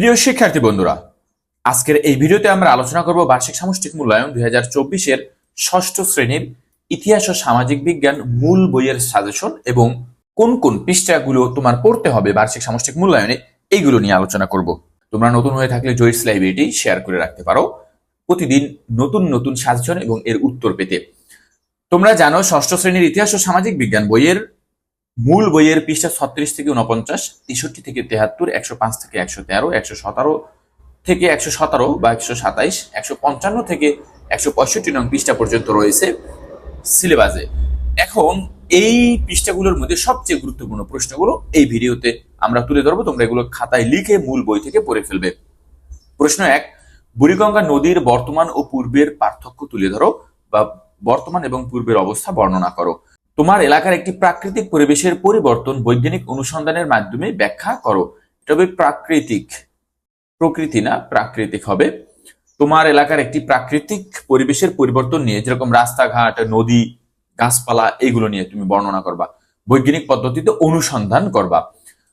প্রিয় শিক্ষার্থী বন্ধুরা, আজকের এই ভিডিওতে আমরা আলোচনা করব বার্ষিক সামষ্টিক মূল্যায়ন দুই হাজার চব্বিশের ষষ্ঠ শ্রেণির ইতিহাস ও সামাজিক বিজ্ঞান মূল বইয়ের সাজেশন এবং কোন কোন পৃষ্ঠাগুলো তোমার পড়তে হবে বার্ষিক সামষ্টিক মূল্যায়নে এইগুলো নিয়ে আলোচনা করব। তোমরা নতুন হয়ে থাকলে জয়িস লাইব্রেরিটি শেয়ার করে রাখতে পারো। প্রতিদিন নতুন নতুন সাজেশন এবং এর উত্তর পেতে। তোমরা জানো ষষ্ঠ শ্রেণির ইতিহাস ও সামাজিক বিজ্ঞান বইয়ের মূল বইয়ের পৃষ্ঠা ছত্রিশ থেকে উনপঞ্চাশ তেষট্টি থেকে তেহাত্তর, একশো পাঁচ থেকে একশো তেরো, একশো সতেরো থেকে একশো সতেরো বা একশো সাতাইশ, একশো পঞ্চান্ন থেকে একশো পঁয়ষট্টি নং পৃষ্ঠা পর্যন্ত রয়েছে সিলেবাসে। এখন এই পৃষ্ঠাগুলোর মধ্যে সবচেয়ে গুরুত্বপূর্ণ প্রশ্নগুলো এই ভিডিওতে আমরা তুলে ধরবো। তোমরা এগুলো খাতায় লিখে মূল বই থেকে পড়ে ফেলবে। প্রশ্ন এক, বুড়িগঙ্গা নদীর বর্তমান ও পূর্বের পার্থক্য তুলে ধরো বা বর্তমান এবং পূর্বের অবস্থা বর্ণনা করো। তোমার এলাকার একটি প্রাকৃতিক পরিবেশের পরিবর্তন বৈজ্ঞানিক অনুসন্ধানের মাধ্যমে ব্যাখ্যা করো। হবে প্রাকৃতিক প্রকৃতি না, প্রাকৃতিক হবে। তোমার এলাকার একটি প্রাকৃতিক পরিবেশের পরিবর্তন নিয়ে যেরকম রাস্তাঘাট, নদী, গাছপালা এগুলো নিয়ে তুমি বর্ণনা করবা। বৈজ্ঞানিক পদ্ধতিতে অনুসন্ধান করবা।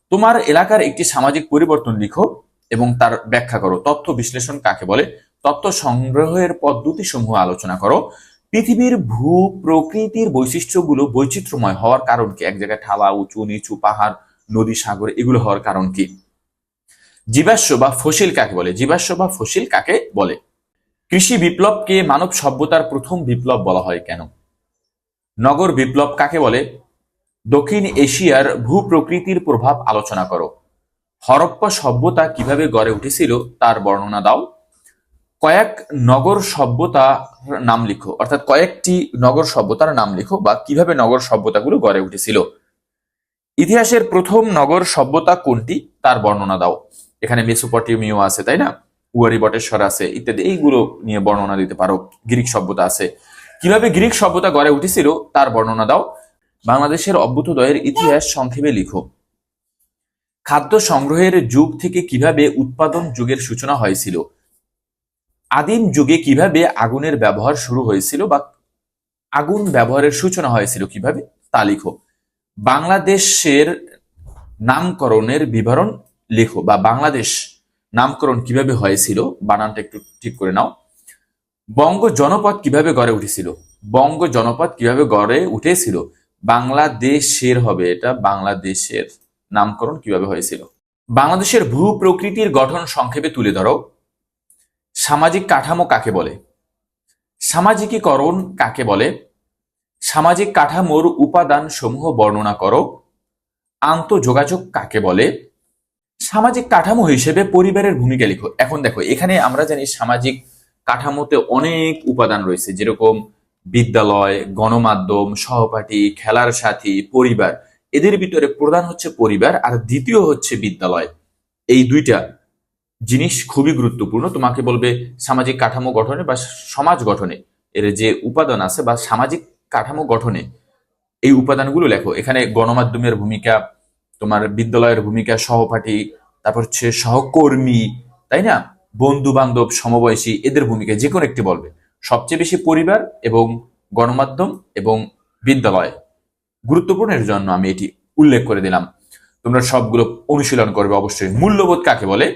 তোমার এলাকার একটি সামাজিক পরিবর্তন লিখো এবং তার ব্যাখ্যা করো। তথ্য বিশ্লেষণ কাকে বলে? তথ্য সংগ্রহের পদ্ধতি সমূহ আলোচনা করো। পৃথিবীর ভূ প্রকৃতির বৈশিষ্ট্যগুলো বৈচিত্র্যময় হওয়ার কারণ কি? এক জায়গায় ঠালা, উঁচু, নিচু, পাহাড়, নদী, সাগর, এগুলো হওয়ার কারণ কি? জীবাশ্ম বা ফসিল কাকে বলে? জীবাশ্ম বা ফসিল কাকে বলে? কৃষি বিপ্লবকে মানব সভ্যতার প্রথম বিপ্লব বলা হয় কেন? নগর বিপ্লব কাকে বলে? দক্ষিণ এশিয়ার ভূ প্রকৃতির প্রভাব আলোচনা করো। হরপ্পা সভ্যতা কীভাবে গড়ে উঠেছিল তার বর্ণনা দাও। কয়েক নগর সভ্যতার নাম লিখো। অর্থাৎ কয়েকটি নগর সভ্যতার নাম লিখো বা কীভাবে নগর সভ্যতাগুলো গড়ে উঠেছিল। ইতিহাসের প্রথম নগর সভ্যতা কোনটি? তার বর্ণনা দাও। এখানে মেসোপটেমিও আছে, তাই না? উয়ারি বটেশ্বর আছে, ইত্যাদি। এইগুলো নিয়ে বর্ণনা দিতে পারো। গ্রিক সভ্যতা আছে। কীভাবে গ্রিক সভ্যতা গড়ে উঠেছিল, তার বর্ণনা দাও। বাংলাদেশের অভ্যুদয়ের ইতিহাস সংক্ষেপে লিখো। খাদ্য সংগ্রহের যুগ থেকে কীভাবে উৎপাদন যুগের সূচনা হয়েছিল? আদিম যুগে কীভাবে আগুনের ব্যবহার শুরু হয়েছিল বা আগুন ব্যবহারের সূচনা হয়েছিল কীভাবে, তা লিখো। বাংলাদেশের নামকরণের বিবরণ লেখো বা বাংলাদেশ নামকরণ কীভাবে হয়েছিল, বানানটা একটু ঠিক করে নাও। বঙ্গ জনপদ কীভাবে গড়ে উঠেছিল, বঙ্গ জনপদ কীভাবে গড়ে উঠেছিল, বাংলাদেশের হবে এটা, বাংলাদেশের নামকরণ কীভাবে হয়েছিল। বাংলাদেশের ভূ প্রকৃতির গঠন সংক্ষেপে তুলে ধরো। সামাজিক কাঠামো কাকে বলে? সামাজিকীকরণ কাকে বলে? সামাজিক কাঠামোর উপাদান সমূহ বর্ণনা করো। আন্তঃযোগাযোগ কাকে বলে? সামাজিক কাঠামো হিসেবে পরিবারের ভূমিকা লিখো। এখন দেখো, এখানে আমরা জানি সামাজিক কাঠামোতে অনেক উপাদান রয়েছে, যেরকম বিদ্যালয়, গণমাধ্যম, সহপাঠী, খেলার সাথী, পরিবার। এদের ভিতরে প্রধান হচ্ছে পরিবার, আর দ্বিতীয় হচ্ছে বিদ্যালয়। এই দুইটা জিনিস খুবই গুরুত্বপূর্ণ। তোমাকে বলবে সামাজিক কাঠামো গঠনে বা সমাজ গঠনে। এর যে উপাদান আছে বা সামাজিক কাঠামো গঠনে, এই উপাদানগুলো লেখো। এখানে গণমাধ্যমের ভূমিকা, তোমার বিদ্যালয়ের ভূমিকা, সহপাঠী, তারপর হচ্ছে সহকর্মী, তাই না? বন্ধু বান্ধব সমবয়সী, এদের ভূমিকা যে কোনো একটি বলবে। সবচেয়ে বেশি পরিবার এবং গণমাধ্যম এবং বিদ্যালয়। গুরুত্বপূর্ণের জন্য আমি এটি উল্লেখ করে দিলাম। তোমরা সবগুলো অনুশীলন করবে অবশ্যই। মূল্যবোধ কাকে বলে?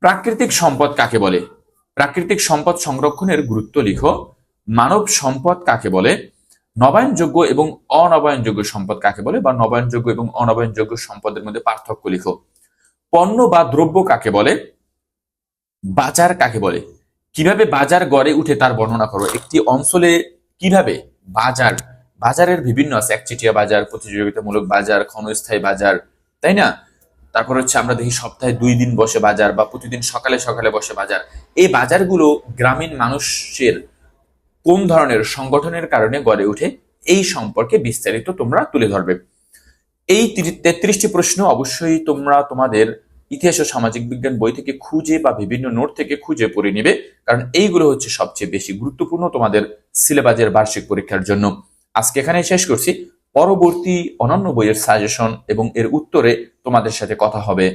প্রাকৃতিক সম্পদ কাকে বলে? প্রাকৃতিক সম্পদ সংরক্ষণের গুরুত্ব লিখো। মানব সম্পদ কাকে বলে? নবায়নযোগ্য এবং অনবায়নযোগ্য সম্পদ কাকে বলে? বা নবায়নযোগ্য এবং অনবায়নযোগ্য সম্পদের মধ্যে পার্থক্য লিখো। পণ্য বা দ্রব্য কাকে বলে? বাজার কাকে বলে? কীভাবে বাজার গড়ে উঠে তার বর্ণনা করো। একটি অঞ্চলে কীভাবে বাজার, বাজারের বিভিন্ন আছে, একচেটিয়া বাজার, প্রতিযোগিতামূলক বাজার, ক্ষণস্থায়ী বাজার, তাই না? তারপর হচ্ছে আমরা দেখি সপ্তাহে দুই দিন বসে বাজার বা প্রতিদিন সকালে সকালে বসে বাজার। এই বাজারগুলো গ্রামীণ মানুষের কোন ধরনের সংগঠনের কারণে গড়ে উঠে এই সম্পর্কে বিস্তারিত তোমরা তুলে ধরবে। এই তেত্রিশটি প্রশ্ন অবশ্যই তোমরা তোমাদের ইতিহাস ও সামাজিক বিজ্ঞান বই থেকে খুঁজে বা বিভিন্ন নোট থেকে খুঁজে পড়ে নিবে, কারণ এইগুলো হচ্ছে সবচেয়ে বেশি গুরুত্বপূর্ণ তোমাদের সিলেবাসের বার্ষিক পরীক্ষার জন্য। আজকে এখানে শেষ করছি। পরবর্তী অনন্য বইয়ের সাজেশন এবং এর উত্তরে তোমাদের সাথে কথা হবে।